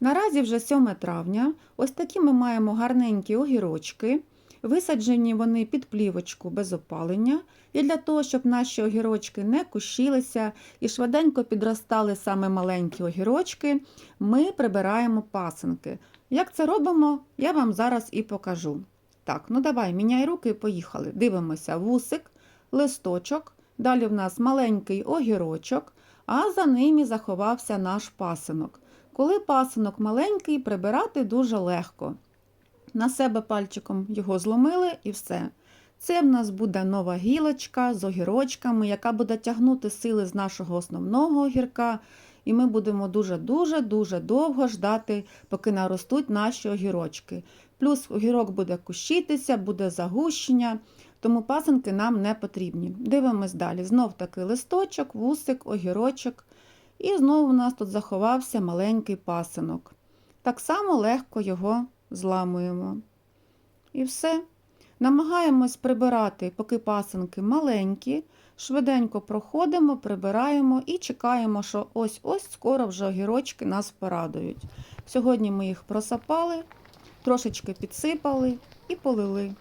Наразі вже 7 травня. Ось такі ми маємо гарненькі огірочки. Висаджені вони під плівочку без опалення. І для того, щоб наші огірочки не кущилися і швиденько підростали саме маленькі огірочки, ми прибираємо пасинки. Як це робимо, я вам зараз і покажу. Так, ну давай, міняй руки і поїхали. Дивимося вусик, листочок, далі в нас маленький огірочок, а за ними заховався наш пасинок. Коли пасинок маленький, прибирати дуже легко. На себе пальчиком його зломили і все. Це в нас буде нова гілочка з огірочками, яка буде тягнути сили з нашого основного огірка. І ми будемо дуже-дуже дуже довго ждати, поки наростуть наші огірочки. Плюс огірок буде кущитися, буде загущення, тому пасинки нам не потрібні. Дивимось далі. Знов таки листочок, вусик, огірочок. І знову у нас тут заховався маленький пасинок. Так само легко його зламуємо. І все. Намагаємось прибирати, поки пасинки маленькі, швиденько проходимо, прибираємо і чекаємо, що ось-ось скоро вже огірочки нас порадують. Сьогодні ми їх просапали, трошечки підсипали і полили.